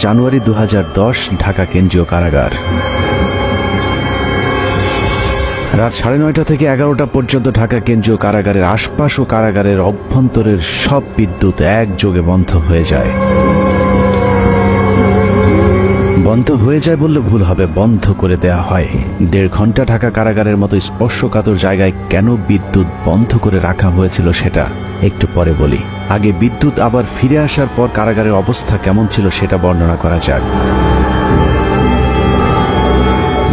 জানুয়ারি দু হাজার দশ, ঢাকা কেন্দ্রীয় কারাগার। রাত সাড়ে নয়টা থেকে এগারোটা পর্যন্ত ঢাকা কেন্দ্রীয় কারাগারের আশপাশ ও কারাগারের অভ্যন্তরের সব বিদ্যুৎ একযোগে বন্ধ হয়ে যায়। বন্ধ হয়ে যায় বললে ভুল হবে, বন্ধ করে দেয়া হয়। দেড় ঘণ্টা ঢাকা কারাগারের মতো স্পর্শকাতর জায়গায় কেন বিদ্যুৎ বন্ধ করে রাখা হয়েছিল সেটা একটু পরে বলি। আগে বিদ্যুৎ, আবার ফিরে আসার পর কারাগারের অবস্থা কেমন ছিল সেটা বর্ণনা করা যাক।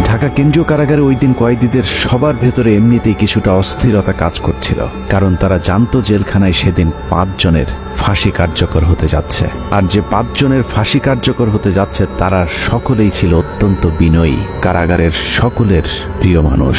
ঢাকা কেন্দ্রীয় কারাগারে ওই দিন কয়েদিদের সবার ভেতরে এমনিতেই কিছুটা অস্থিরতা কাজ করছিল, কারণ তারা জানত জেলখানায় সেদিন পাঁচজনের ফাঁসি কার্যকর হতে যাচ্ছে। আর যে পাঁচজনের ফাঁসি কার্যকর হতে যাচ্ছে, তারা সকলেই ছিল অত্যন্ত বিনয়ী কারাগারের সকলের প্রিয় মানুষ।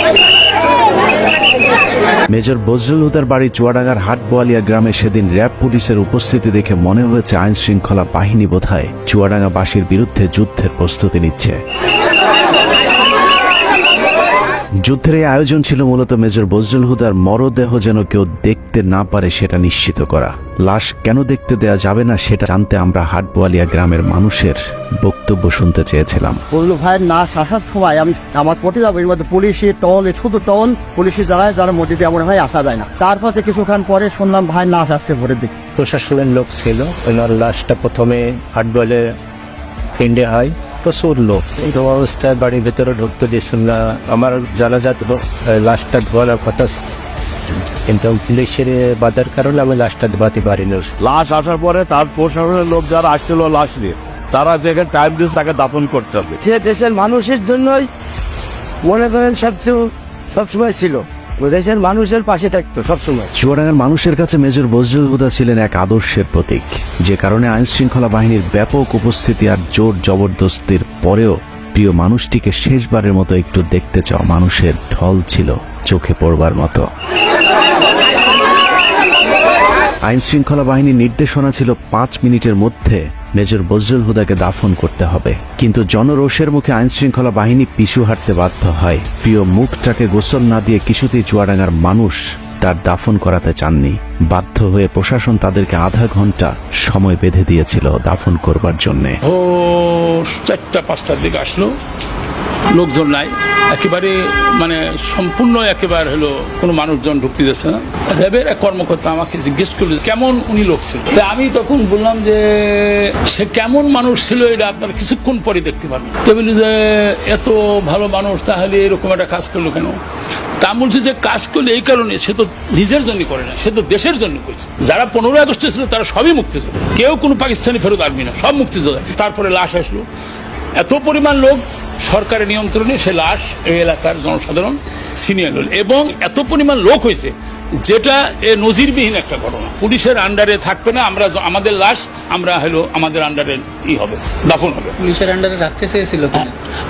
মেজর বজরুল হুদার বাড়ি চুয়াডাঙ্গার হাটবোয়ালিয়া গ্রামে সেদিন র্যাব পুলিশের উপস্থিতি দেখে মনে হয়েছে আইন শৃঙ্খলা বাহিনী বোধহয় চুয়াডাঙ্গাবাসীর বিরুদ্ধে যুদ্ধের প্রস্তুতি নিচ্ছে। যুদ্ধের এই আয়োজন ছিল মূলত মেজর বজরুল হুদার মরদেহ যেন কেউ দেখতে না পারে সেটা নিশ্চিত করা। লাশ কেন দেখতে দেয়া যাবে না সেটা জানতে আমরা হাটবোয়ালিয়া গ্রামের মানুষের বক্তব্য শুনতে চেয়েছিলাম। বলল ভাই না আসার সময় আমি আমার পটে যাব এর মধ্যে পুলিশে টল শুধু টল পুলিশে দাঁড়ায় যারা মসজিদে এমন ভাই আসা যায় না। তারপরে কিছুক্ষণ পরে শুনলাম ভাই নাচ আসছে ভোরের দিকে। প্রশাসনের লোক ছিল ওনার লাশটা প্রথমে হাটবলে ফিন্ডে হয় প্রচুর লোক এই অবস্থায় বাড়ির ভেতরে ঢুকতে দিয়েছিল না আমার জানাজাত লাশটা ধোয়ার কথা কিন্তু পুলিশের বাধার কারণে আমি লাশটা ধোয়াতে পারিনি লাশ আসার পরে তার প্রশাসনের লোক যারা আসছিল লাশ নিয়ে তারা যেখানে টাইম দিয়েছে তাকে দাপন করতে হবে সে দেশের মানুষের জন্যই মনে করেন সবসময় সবসময় ছিল দেশের মানুষের পাশে থাকতো সবসময়। চুয়াডাঙ্গার মানুষের কাছে মেজর বজরুল হুদা ছিলেন এক আদর্শের প্রতীক। যে কারণে আইন শৃঙ্খলা বাহিনীর ব্যাপক উপস্থিতি আর জোর জবরদস্তির পরেও প্রিয় মানুষটিকে শেষবারের মতো একটু দেখতে চাওয়া মানুষের ঢল ছিল চোখে পড়বার মতো। আইন শৃঙ্খলা বাহিনীর নির্দেশনা ছিল পাঁচ মিনিটের মধ্যে মেজর বজরুল হুদাকে দাফন করতে হবে। কিন্তু জনরোষের মুখে আইন শৃঙ্খলা বাহিনী পিছু হাঁটতে বাধ্য হয়। প্রিয় মুখটাকে গোসল না দিয়ে কিছুতেই চুয়াডাঙ্গার মানুষ তার দাফন করাতে চাননি। বাধ্য হয়ে প্রশাসন তাদেরকে আধা ঘণ্টা সময় বেঁধে দিয়েছিল দাফন করবার জন্যে। ও চারটা, পাঁচটার দিকে আসলো। লোকজন নাই। একেবারে মানে সম্পূর্ণ একেবারে হলো কোনো মানুষজন ঢুকতে দিচ্ছে না। র্যাবের এক কর্মকর্তা আমাকে জিজ্ঞেস করল কেমন উনি লোক ছিল? তা আমি তখন বললাম যে, সে কেমন মানুষ ছিল এটা আপনারা কিছুক্ষণ পরে দেখতে পারবেন। তো বলি যে, এত ভালো মানুষ, তাহলে এরকম একটা কাজ করল কেন? তা বলছে যে কাজ করলে এই কারণে, সে তো নিজের জন্য করে না, সে তো দেশের জন্য করছে। যারা পনেরো আগস্টে ছিল, তারা সবই মুক্তি ছিল কেউ কোনো পাকিস্তানি ফেরত আসবি না, সব মুক্তি তারপরে লাশ আসলো। এত পরিমাণ লোক সরকারের নিয়ন্ত্রণে সে লাশ এই এলাকার জনসাধারণ সিনিয়র নিল। এবং এত পরিমাণ লোক হয়েছে যেটা এ নজিরবিহীন একটা ঘটনা। পুলিশের আন্ডারে থাকবে না আমরা আমাদের লাশ আমরা হলো আমাদের আন্ডারে ই হবে দাফন হবে। পুলিশের আন্ডারে রাখতে চেয়েছিল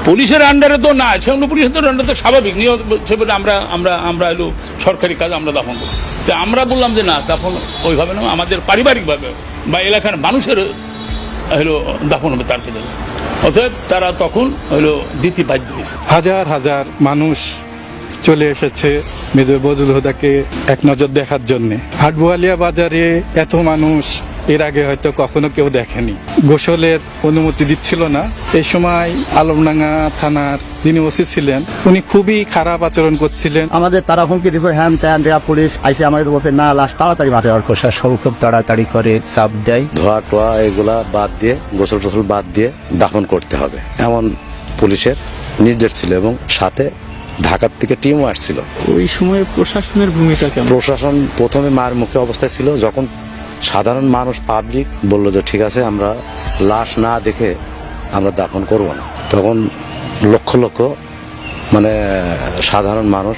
পুলিশের আন্ডারে তো না সেগুলো পুলিশের আন্ডারে তো স্বাভাবিক নিয়ম সেভাবে আমরা আমরা আমরা হলো সরকারি কাজ আমরা দাফন করি তো আমরা বললাম যে না দাফন ওইভাবে না আমাদের পারিবারিকভাবে বা এলাকার মানুষের হলো দাফন হবে তার ভিতরে অতএব তারা তখন হলো দিতে বাধ্য হয়েছে। হাজার হাজার মানুষ চলে এসেছে মেজর বজুল হুদাকে এক নজর দেখার জন্য। হাটবোয়ালিয়া বাজারে এত মানুষ এর আগে হয়তো কখনো কেউ দেখেনি। গোসলের অনুমতি দিচ্ছিল না। এই সময় আলমডাঙ্গা থানার যিনি ওসি ছিলেন উনি খুবই খারাপ আচরণ করছিলেন। আমাদের তারা হুমকি দিচ্ছে হ্যান ত্যান র্যাব পুলিশ আইসে আমাদের বলছে না লাশ তাড়াতাড়ি মাঠে আর প্রশাসন খুব তাড়াতাড়ি করে চাপ দেয়। ধোয়া টোয়া এগুলা বাদ দিয়ে গোসল টোসল বাদ দিয়ে দাফন করতে হবে। এমন পুলিশের নির্দেশ ছিল এবং সাথে ঢাকার থেকে টিমও আসছিল। ওই সময় প্রশাসনের ভূমিকা কেমন? প্রশাসন প্রথমে মার মুখে অবস্থায় ছিল যখন সাধারণ মানুষ পাবলিক বলল যে, ঠিক আছে, আমরা লাশ না দেখে আমরা দাফন করব না। তখন লক্ষ লক্ষ মানে সাধারণ মানুষ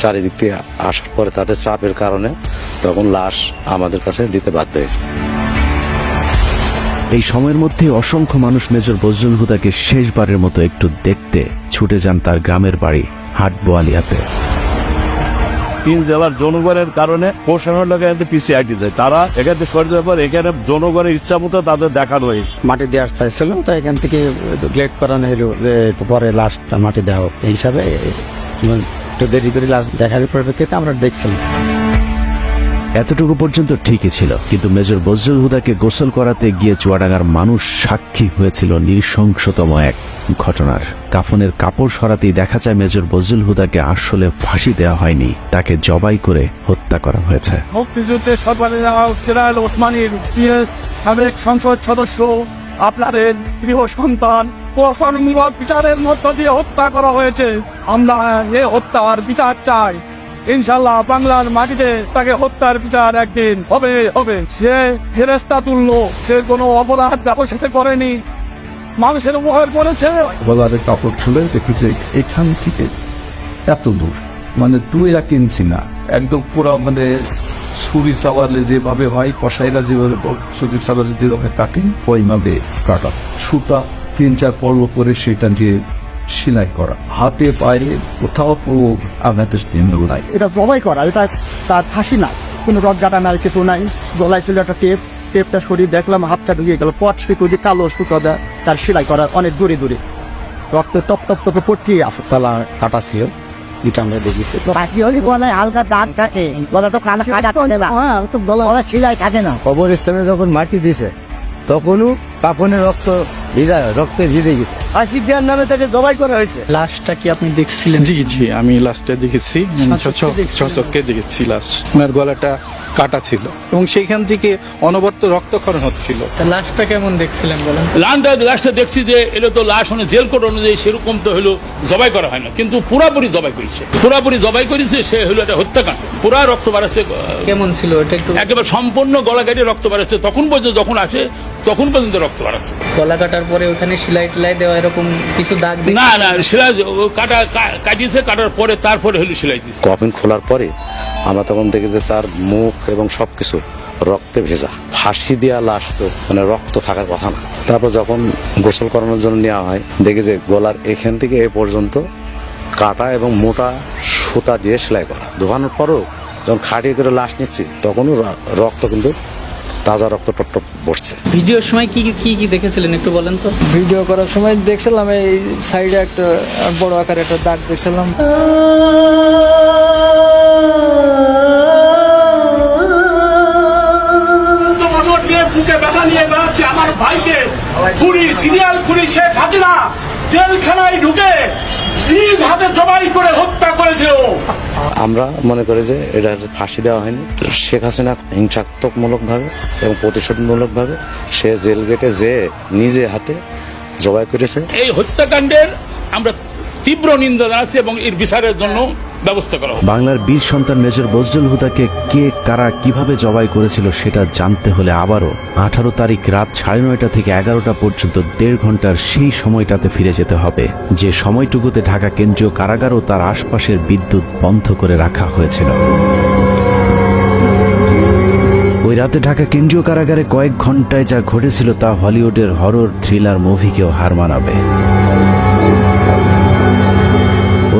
চারিদিক থেকে আসার পরে তাদের চাপের কারণে তখন লাশ আমাদের কাছে দিতে বাধ্য হয়েছে। এই সময়ের মধ্যে অসংখ্য মানুষ মেজর বজরুল হুদাকে শেষবারের মতো একটু দেখতে ছুটে যান তার গ্রামের বাড়ি হাটবোয়ালিয়াতে। তিন জেলার জনগণের কারণে প্রশাসনের লোক এখানে পিছিয়ে আটি যায়। তারা এখান থেকে সরে যাওয়ার পর এখানে জনগণের ইচ্ছা মতো তাদের দেখানো হয়েছে। মাটি দেওয়ার চাইছিল, তো এখান থেকে গ্লেট করানো হলো পরে লাশটা মাটি দেওয়া হোক। এই হিসাবে একটু দেরি করে লাস্ট দেখার পরিপ্রেক্ষিতে আমরা দেখছিলাম। এতটুকু পর্যন্ত ঠিকই ছিল। কিন্তু মেজর বজরুল হুদাকে গোসল করাতে গিয়ে চুয়াডাঙ্গার মানুষ সাক্ষী হয়েছিল নৃশংসতম এক ঘটনার। কাফনের কাপড় সরাতেই দেখা যায় মেজর বজরুল হুদাকে আসলে ফাঁসি দেওয়া হয়নি, তাকে জবাই করে হত্যা করা হয়েছে। মুক্তিযুদ্ধে সরকারে ওসমানীর সাবেক সংসদ সদস্য, আপনাদের প্রিয় সন্তান বিচারের মধ্য দিয়ে হত্যা করা হয়েছে। আমরা এ হত্যার বিচার চাই। ইনশাল্লাহ বাংলার মাটিতে তাকে হত্যার বিচার একদিন হবে হবে। সে ফেরেস্তা তুললো সে কোনো অপরাধ ব্যবসাতে করেনি। মানুষের উপকার করেছে। গলারে কাপড় খুলে দেখেছে এখান থেকে এত দূর মানে তুই কিনছি না, একদম পুরো মানে ছুরি চাওয়ালে যেভাবে হয় কষাইরা যেভাবে ছুরি চাওয়ালে যেভাবে কাটে, ওইভাবে কাটা। সুতা তিন চার পর্ব করে সেটা দিয়ে সেলাই করা হাতে পায়ে কোথাও কোনো আঘাতের চিহ্ন নাই। এটা জবাই করা এটা তার ফাঁসি নাই কোনো রক গাটা নাই কিছু নাই। গলায় ছিল একটা টেপ টেপটা সরিয়ে দেখলাম হাতটা ঢুকে গেল পট সুতো দিয়ে কালো সুতো দেয় তার সেলাই করা অনেক দূরে দূরে। রক্ত টপ টপ টপে পটিয়ে আসে তালা কাটা ছিল এটা আমরা দেখেছি। হলে গলায় হালকা দাগ থাকে গলা তো কানা কাটা করে হ্যাঁ তো গলা গলা সেলাই থাকে না। কবরস্থানে যখন মাটি দিছে তখনও কাফনের রক্ত ভিজা রক্তে ভিজে গেছে। ফাঁসি দেওয়ার নামে তাকে জবাই করা হয়েছে। লাশটা কি আপনি দেখছিলেন? জি জি আমি লাস্টে দেখেছি। চচককে দেখেছি লাস্ট ওনার গলাটা কাটা ছিল এবং সেইখান থেকে অনবর্ত রক্তক্ষরণ হচ্ছিল। লাশটা কেমন দেখছিলেন বলেন লাশটা লাশটা দেখছি যে এটা তো লাশ মানে জেল কোড অনুযায়ী সেরকম তো হলো জবাই করা হয় না। কিন্তু পুরাপুরি জবাই করেছে। পুরাপুরি জবাই করেছে সে হলো একটা হত্যাকাণ্ড। পুরা রক্ত বাড়াচ্ছে কেমন ছিল এটা একটু? একেবারে সম্পূর্ণ গলা কেটে রক্ত বাড়াচ্ছে তখন পর্যন্ত যখন আসে তখন পর্যন্ত রক্ত বাড়াচ্ছে গলা কাটার পরে ওখানে সেলাই টেলাই দেওয়া এরকম কিছু দাগ না না সেলাই কাটা কাটিয়েছে কাটার পরে তারপরে হলো সেলাই দিচ্ছে কফিন খোলার পরে আমরা তখন দেখি যে তার মুখ এবং সবকিছু রক্তে ভেজা। ফাঁসি দেওয়া লাশ তো মানে রক্ত থাকার কথা না। তারপর যখন গোসল করানোর জন্য নেওয়া হয় দেখি যে গলার এখান থেকে এ পর্যন্ত কাটা এবং মোটা সুতা দিয়ে সেলাই করা। ধোয়ানোর পরও যখন খাটিয়ে করে লাশ নিচ্ছি তখনও রক্ত কিন্তু তাজা রক্ত টপ টপ বসছে। ভিডিওর সময় কি কি কি দেখেছিলেন একটু বলেন তো? ভিডিও করার সময় দেখছিলাম এই সাইডে একটা বড় আকারে একটা দাগ দেখছিলাম। বুকে ব্যথা নিয়ে বেড়াচ্ছে আমার ভাইকে খুনি সিরিয়াল শেখ হাসিনা জেলখানায় ঢুকে নিজ হাতে জবাই করে হত্যা করেছে ও আমরা মনে করি যে এটা ফাঁসি দেওয়া হয়নি। শেখ হাসিনা হিংসাত্মকমূলক ভাবে এবং প্রতিশোধমূলক ভাবে সে জেল গেটে যে নিজে হাতে জবাই করেছে। এই হত্যাকাণ্ডের আমরা তীব্র নিন্দা জানাচ্ছি এবং এর বিচারের জন্য ব্যবস্থা করা বাংলার বীর সন্তান মেজর বজরুল হুদাকে কে, কারা, কীভাবে জবাই করেছিল সেটা জানতে হলে আবারও আঠারো তারিখ রাত সাড়ে নয়টা থেকে এগারোটা পর্যন্ত দেড় ঘণ্টার সেই সময়টাতে ফিরে যেতে হবে। যে সময়টুকুতে ঢাকা কেন্দ্রীয় কারাগার ও তার আশপাশের বিদ্যুৎ বন্ধ করে রাখা হয়েছিল। ওই রাতে ঢাকা কেন্দ্রীয় কারাগারে কয়েক ঘন্টায় যা ঘটেছিল তা হলিউডের হরর থ্রিলার মুভিকেও হার মানাবে।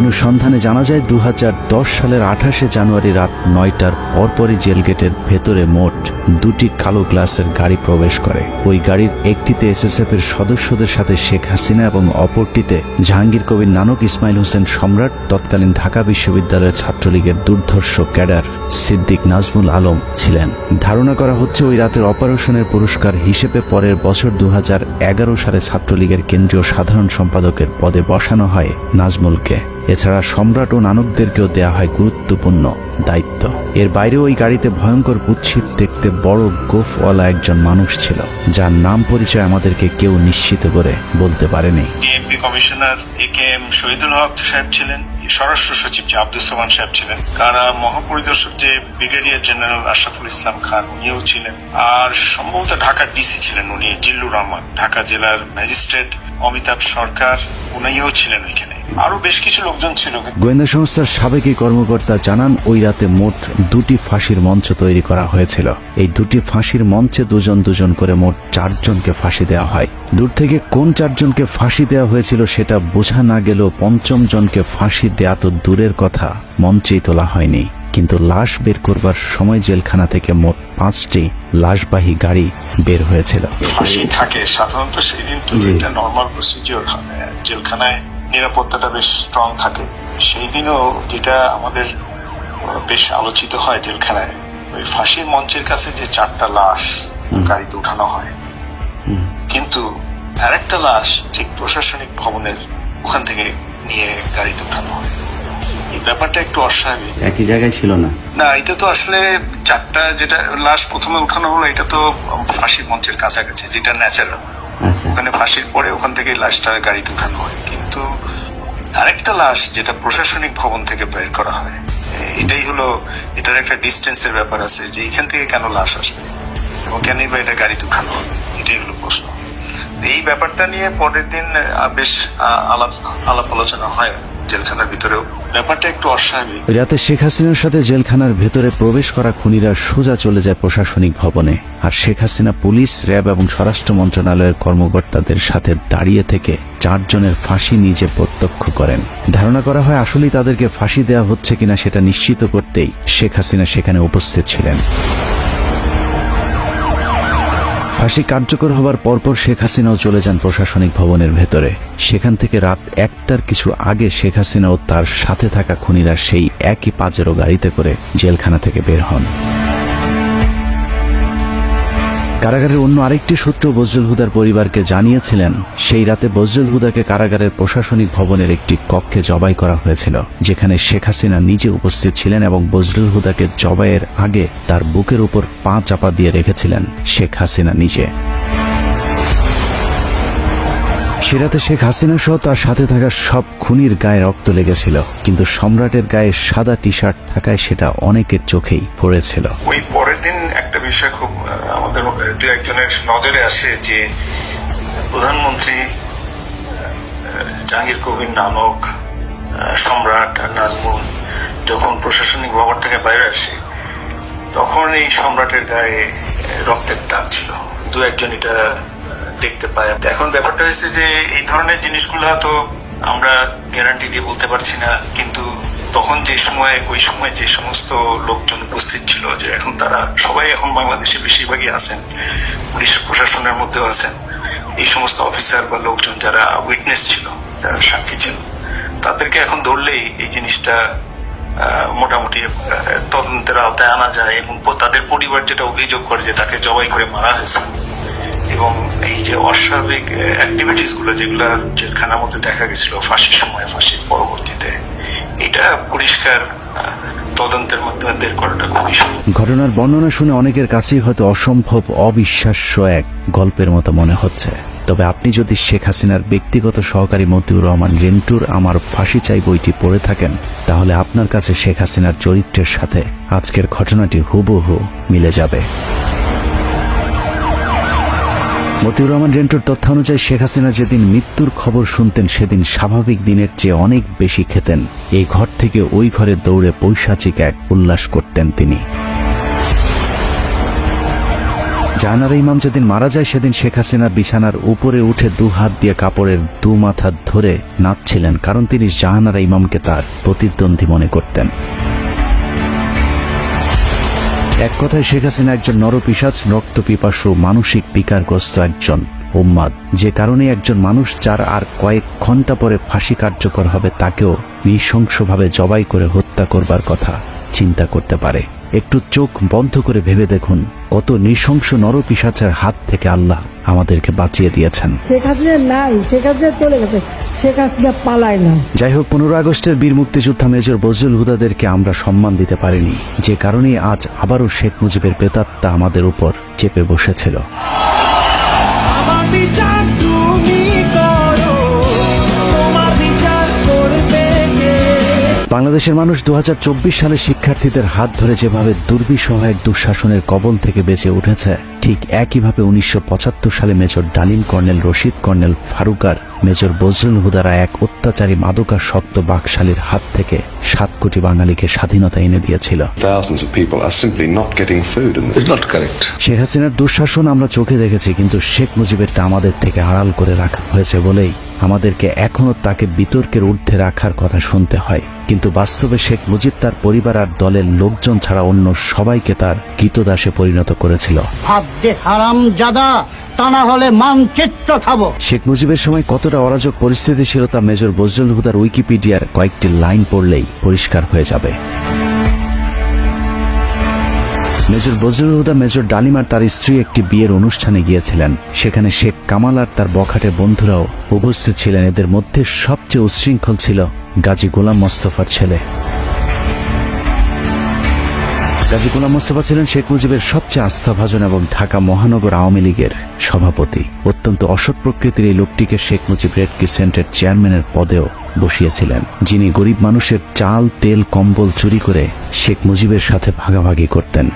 অনুসন্ধানে জানা যায় দু হাজার দশ সালের আঠাশে জানুয়ারি রাত নয়টার পরপরই জেল গেটের ভেতরে মোট দুটি কালো গ্লাসের গাড়ি প্রবেশ করে। ওই গাড়ির একটিতে এসএসএফ এর সদস্যদের সাথে শেখ হাসিনা এবং অপরটিতে জাহাঙ্গীর কবির নানক ইসমাইল হোসেন সম্রাট, তৎকালীন ঢাকা বিশ্ববিদ্যালয়ের ছাত্রলীগের দুর্ধর্ষ ক্যাডার সিদ্দিক নাজমুল আলম ছিলেন। ধারণা করা হচ্ছে, ওই রাতের অপারেশনের পুরস্কার হিসেবে পরের বছর দু হাজার এগারো সালে ছাত্রলীগের কেন্দ্রীয় সাধারণ সম্পাদকের পদে বসানো হয় নাজমুলকে। এছাড়া সম্রাট ও নানকদেরকেও দেয়া হয় গুরুত্বপূর্ণ দায়িত্ব। এর বাইরেও ওই গাড়িতে ভয়ঙ্কর কুৎসিত দেখতে বড় গোফওয়ালা একজন মানুষ ছিল, যার নাম পরিচয় আমাদেরকে কেউ নিশ্চিত করে বলতে পারেনি। DMP commissioner A M Shahidul Haque সাহেব ছিলেন, স্বরাষ্ট্র সচিব যে আব্দুল সামান সাহেব ছিলেন, কারা মহাপরিদর্শক যে ব্রিগেডিয়ার জেনারেল আশরাফুল ইসলাম খান, উনিও ছিলেন, আর সম্ভবত ঢাকার ডিসি ছিলেন উনি, জিল্লুর রহমান, ঢাকা জেলার ম্যাজিস্ট্রেট অমিতাভ সরকার উনিও ছিলেন ওইখানে। আরও বেশ কিছু লোকজন ছিল গোয়েন্দা সংস্থার সাবেক কর্মকর্তা জানান, ওই রাতে মোট দুটি ফাঁসির মঞ্চ তৈরি করা হয়েছিল। এই দুটি ফাঁসির মঞ্চে দুজন দুজন করে মোট চারজনকে ফাঁসি দেওয়া হয়। দূর থেকে কোন চারজনকে ফাঁসি দেওয়া হয়েছিল সেটা বোঝা না গেলেও পঞ্চম জনকে ফাঁসি দেয়া তো দূরের কথা, মঞ্চেই তোলা হয়নি। কিন্তু লাশ বের করবার সময় জেলখানা থেকে মোট পাঁচটি লাশবাহী গাড়ি বের হয়েছিল। থাকে। সাধারণত তো নর্মাল প্রসিজিওর জেলখানায় নিরাপত্তাটা বেশ স্ট্রং থাকে। সেই দিনও যেটা আমাদের বেশ আলোচিত হয় জেলখানায় ওই ফাঁসির মঞ্চের কাছে যে চারটা লাশ গাড়িতে উঠানো হয়। কিন্তু আরেকটা লাশ ঠিক প্রশাসনিক ভবনের ওখান থেকে নিয়ে গাড়িতে উঠানো হয়। ব্যাপারটা একটু অস্বাভাবিক। একই জায়গায় ছিল না। না এটা তো আসলে চারটা যেটা লাশ প্রথমে উঠানো হলো এটা তো ফাঁসির মঞ্চের কাছাকাছি যেটা ন্যাচারাল আচ্ছা। ওখানে ফাঁসির পরে ওখান থেকে লাশটা গাড়িতে উঠানো হয়। কিন্তু আরেকটা লাশ যেটা প্রশাসনিক ভবন থেকে বের করা হয় এটাই হলো এটার একটা ডিস্টেন্সের ব্যাপার আছে যে এখান থেকে কেন লাশ আসবে এবং কেনই বা এটা গাড়িতে উঠানো হবে এটাই হলো প্রশ্ন। এই ব্যাপারটা নিয়ে পরের দিন বেশ আলাপ আলাপ আলোচনা হয়। জেলখানার ভিতরেও। ব্যাপারটা একটু অস্বাভাবিক। রাতে শেখ হাসিনার সাথে জেলখানার ভেতরে প্রবেশ করা খুনিরা সোজা চলে যায় প্রশাসনিক ভবনে। আর শেখ হাসিনা পুলিশ, র্যাব এবং স্বরাষ্ট্র মন্ত্রণালয়ের কর্মকর্তাদের সাথে দাঁড়িয়ে থেকে চারজনের ফাঁসি নিজে প্রত্যক্ষ করেন। ধারণা করা হয় আসলেই তাদেরকে ফাঁসি দেওয়া হচ্ছে কিনা সেটা নিশ্চিত করতেই শেখ হাসিনা সেখানে উপস্থিত ছিলেন। ফাঁসি কার্যকর হবার পরপর শেখ হাসিনাও চলে যান প্রশাসনিক ভবনের ভেতরে। সেখান থেকে রাত একটার কিছু আগে শেখ হাসিনা ও তার সাথে থাকা খুনিরা সেই একই পাজেরো গাড়িতে করে জেলখানা থেকে বের হন। কারাগারের অন্য আরেকটি সূত্র বজরুল হুদার পরিবারকে জানিয়েছিলেন, সেই রাতে বজরুল হুদাকে কারাগারের প্রশাসনিক ভবনের একটি কক্ষে জবাই করা হয়েছিল, যেখানে শেখ হাসিনা নিজে উপস্থিত ছিলেন এবং বজরুল হুদাকে জবাইয়ের আগে তার বুকের উপর পা চাপা দিয়ে রেখেছিলেন শেখ হাসিনা নিজে। সে রাতে শেখ হাসিনা সহ তার সাথে থাকা সব খুনির গায়ে রক্ত লেগেছিল, কিন্তু সম্রাটের গায়ে সাদা টি শার্ট থাকায় সেটা অনেকের চোখেই পড়েছিল। বিষয় খুব আমাদের দু একজনের নজরে আসে যে প্রধানমন্ত্রী জাহাঙ্গীর কবির নানক সম্রাট নাজমুল যখন প্রশাসনিক ভবন থেকে বাইরে আসে, তখন এই সম্রাটের গায়ে রক্তের দাগ ছিল। দু একজন এটা দেখতে পায়। এখন ব্যাপারটা হয়েছে যে এই ধরনের জিনিসগুলো তো আমরা গ্যারান্টি দিয়ে বলতে পারছি না, কিন্তু তখন যে সময়, ওই সময় যে সমস্ত লোকজন উপস্থিত ছিল, যে এখন তারা সবাই এখন বাংলাদেশে বেশিরভাগই আছেন, পুলিশ প্রশাসনের মধ্যেও আছেন, এই সমস্ত অফিসার বা লোকজন যারা উইটনেস ছিল, যারা সাক্ষী ছিল, তাদেরকে এখন ধরলেই এই জিনিসটা মোটামুটি তদন্তের আওতায় আনা যায় এবং তাদের পরিবার যেটা অভিযোগ করে যে তাকে জবাই করে মারা হয়েছে এবং এই যে অস্বাভাবিক অ্যাক্টিভিটিসগুলো যেগুলো জেলখানার মধ্যে দেখা গেছিল ফাঁসির সময়, ফাঁসির পরবর্তীতে এটা পরিষ্কার তদন্তের মাধ্যমে বের করাটা খুবই ঘটনার বর্ণনা শুনে অনেকের কাছেই হয়তো অসম্ভব অবিশ্বাস্য এক গল্পের মতো মনে হচ্ছে। তবে আপনি যদি শেখ হাসিনার ব্যক্তিগত সহকারী মতিউর রহমান রেন্টুর আমার ফাঁসি চাই বইটি পড়ে থাকেন, তাহলে আপনার কাছে শেখ হাসিনার চরিত্রের সাথে আজকের ঘটনাটি হুবহু মিলে যাবে। মতিউর রহমান রেন্টুর তথ্য অনুযায়ী শেখ হাসিনা যেদিন মৃত্যুর খবর শুনতেন, সেদিন স্বাভাবিক দিনের চেয়ে অনেক বেশি খেতেন। এই ঘর থেকে ওই ঘরে দৌড়ে পৈশাচিক এক উল্লাস করতেন তিনি। জাহানারা ইমাম যেদিন মারা যায়, সেদিন শেখ হাসিনা বিছানার উপরে উঠে দু হাত দিয়ে কাপড়ের দু মাথা ধরে নাচছিলেন, কারণ তিনি জাহানারা ইমামকে তার প্রতিদ্বন্দ্বী মনে করতেন। এক কথায় শেখ হাসিনা একজন নরপিসাজ রক্ত পিপাসু মানসিক বিকারগ্রস্ত একজন উম্মাদ। যে কারণে একজন মানুষ যার আর কয়েক ঘণ্টা পরে ফাঁসি কার্যকর হবে, তাকেও নৃশংসভাবে জবাই করে হত্যা করবার কথা চিন্তা করতে পারে। একটু চোখ বন্ধ করে ভেবে দেখুন কত নৃশংস নরপিসাচের হাত থেকে আল্লাহ আমাদেরকে বাঁচিয়ে দিয়েছেন। শেখ হাসিনা নাই শেখ হাসিনা চলে গেছে শেখ হাসিনা পালায় না। যাই হোক পনেরো আগস্টের বীর মুক্তিযোদ্ধা মেজর বজরুল হুদাদেরকে আমরা সম্মান দিতে পারিনি। যে কারণে আজ আবারও শেখ মুজিবের প্রেতাত্মা আমাদের উপর চেপে বসেছিল। বাংলাদেশের মানুষ দুহাজার চব্বিশ সালে শিক্ষার্থীদের হাত ধরে যেভাবে দুর্বিষহ এক দুঃশাসনের কবল থেকে বেঁচে উঠেছে ঠিক একইভাবে উনিশশো পঁচাত্তর সালে major Dalim colonel Rashid colonel ফারুকার major Bazrul হুদারা এক অত্যাচারী মাদকাসক্ত বাকশালীর হাত থেকে সাত কোটি বাঙালিকে স্বাধীনতা এনে দিয়েছিল Thousands of people are simply not getting food. And it's not correct. Sheikh হাসিনার দুঃশাসন আমরা চোখে দেখেছি কিন্তু শেখ মুজিবেরটা আমাদের থেকে আড়াল করে রাখা হয়েছে বলেই আমাদেরকে এখনও তাকে বিতর্কের ঊর্ধ্বে রাখার কথা শুনতে হয় কিন্তু বাস্তবে শেখ মুজিব তার পরিবার আর দলের লোকজন ছাড়া অন্য সবাইকে তার কৃতদাসে পরিণত করেছিল ভাব যে হারাম জাদা, তা না হলে মানচিত্র খাব। শেখ মুজিবের সময় কতটা অরাজক পরিস্থিতি ছিল তা মেজর বজরুল হুদার উইকিপিডিয়ার কয়েকটি লাইন পড়লেই পরিষ্কার হয়ে যাবে। মেজর বজরুল হুদা, মেজর ডালিমার তার স্ত্রী একটি বিয়ের অনুষ্ঠানে গিয়েছিলেন। সেখানে শেখ কামাল আর তার বখাটে বন্ধুরাও উপস্থিত ছিলেন। এদের মধ্যে সবচেয়ে উচ্ছৃঙ্খল ছিল গাজী গোলাম মোস্তফার ছেলে। গাজী গোলাম মোস্তফা ছিলেন শেখ মুজিবের সবচেয়ে আস্থাভাজন এবং ঢাকা মহানগর আওয়ামী লীগের সভাপতি। অত্যন্ত অসৎ প্রকৃতির এই লোকটিকে শেখ মুজিব রেড ক্রিসেন্টের চেয়ারম্যানের পদেও বসিয়েছিলেন, যিনি গরিব মানুষের চাল, তেল, কম্বল চুরি করে শেখ মুজিবের সাথে ভাগাভাগি করতেন।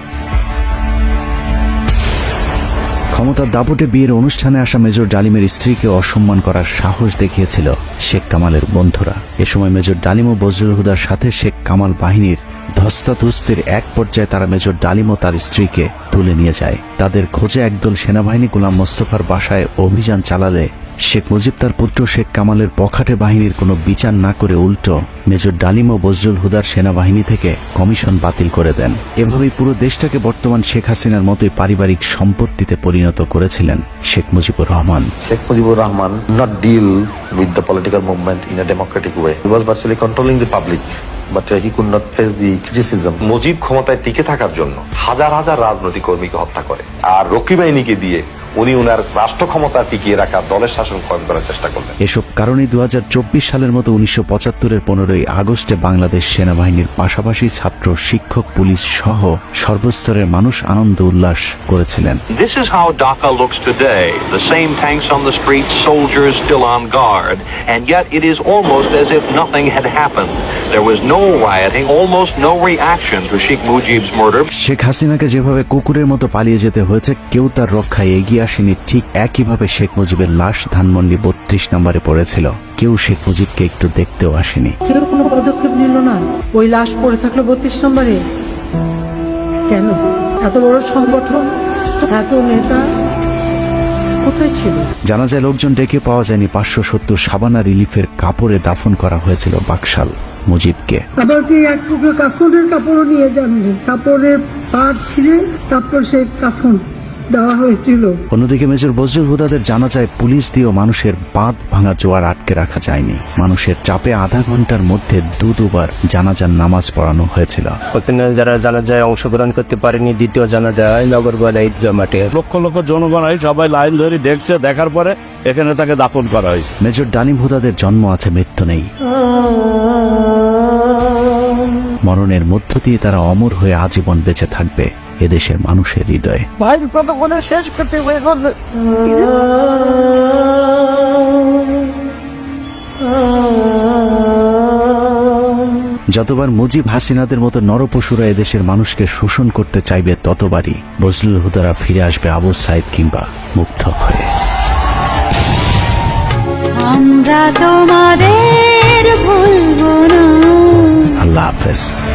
ক্ষমতার দাপটে বিয়ের অনুষ্ঠানে আসা মেজর ডালিমের স্ত্রীকে অসম্মান করার সাহস দেখিয়েছিল শেখ কামালের বন্ধুরা। এ সময় মেজর ডালিম ও বজরুল হুদার সাথে শেখ কামাল বাহিনীর ধস্তাধস্তির এক পর্যায়ে তারা মেজর ডালিম ও তার স্ত্রীকে তুলে নিয়ে যায়। তাদের খোঁজে একদল সেনাবাহিনী গোলাম মোস্তফার বাসায় অভিযান চালালে শেখ মুজিব তার পুত্র শেখ কামালের পখাটে বাহিনীর কোনো বিচার না করে উল্টো মেজর ডালিম ও বজরুল হুদার সেনাবাহিনী থেকে কমিশন বাতিল করে দেন। এভাবেই পুরো দেশটাকে বর্তমান শেখ হাসিনার মতোই পারিবারিক সম্পত্তিতে পরিণত করেছিলেন Sheikh Mujibur Rahman. Sheikh Mujibur Rahman not deal with the political movement in a democratic way. He was virtually controlling the public, but he could not face the criticism Mujib ক্ষমতায় টিকে থাকার জন্য হাজার হাজার রাজনৈতিক কর্মীকে হত্যা করে। আর রকি বাহিনীকে দিয়ে উনি উনার রাষ্ট্র ক্ষমতা টিকিয়ে রাখা দলের শাসন কায়েম করার চেষ্টা করলেন এসব কারণে দু হাজার চব্বিশ সালের মতো উনিশশো পঁচাত্তরের পনেরোই আগস্টে বাংলাদেশ সেনাবাহিনীর পাশাপাশি ছাত্র শিক্ষক পুলিশ সহ সর্বস্তরের মানুষ আনন্দ উল্লাস করেছিলেন This is how Dhaka looks today. The same tanks on the streets, soldiers still on guard, and yet it is almost as if nothing had happened. There was no rioting, almost no reaction to Sheikh Mujib's murder. Sheikh হাসিনাকে যেভাবে কুকুরের মতো পালিয়ে যেতে হয়েছে কেউ তার রক্ষায় এগিয়ে আসেনি ঠিক একইভাবে শেখ মুজিবের লাশ ধানমন্ডি বত্রিশ নম্বরে পড়েছিল। কেউ শেখ মুজিবকে একটু দেখতেও আসেনি। কেউ কোনো পদক্ষেপ নিল না। ওই লাশ পড়ে থাকল বত্রিশ নম্বরে। কেন? এত বড় সংগঠন এত নেতা কোথায় ছিল? জানা যায় লোকজন ডেকে পাওয়া যায়নি পাঁচশো সত্তর সাবানা রিলিফের কাপড়ে দাফন করা হয়েছিল বাকশাল মুজিবকে। আবার কি এক টুকরো কাফনের কাপড়ও নিয়ে যাননি? কাপড়ের পাট ছিঁড়ে তারপর সেই কাফন দেওয়া হয়েছিল। অন্যদিকে মেজর বজরুল হুদাদের জানা যায় পুলিশ দিয়েও মানুষের বাঁধ ভাঙা জোয়ার আটকে রাখা যায়নি। মানুষের চাপে আধা ঘণ্টার মধ্যে দু দুবার জানাজার নামাজ পড়ানো হয়েছিল। ওখানে যারা জানা যায় অংশগ্রহণ করতে পারেনি দ্বিতীয় জানা যায় নগরগোলা ঈদগাহ মাঠে লক্ষ লক্ষ জনগণ সবাই লাইন ধরে দেখছে দেখার পরে এখানে তাকে দাপন করা হয়েছে। মেজর ডালিম হুদাদের জন্ম আছে মৃত্যু নেই। মরণের মধ্য দিয়ে তারা অমর হয়ে আজীবন বেঁচে থাকবে। এদেশের মানুষের হৃদয়ে। শেষ করতে যতবার মুজিব হাসিনাদের মতো নরপশুরা এদেশের মানুষকে শোষণ করতে চাইবে ততবারই বজলুল হুদারা ফিরে আসবে আবু সাইদ কিংবা মুগ্ধ হয়ে। আমরা তোমাদের ভুলব না। আল্লাহ হাফেজ।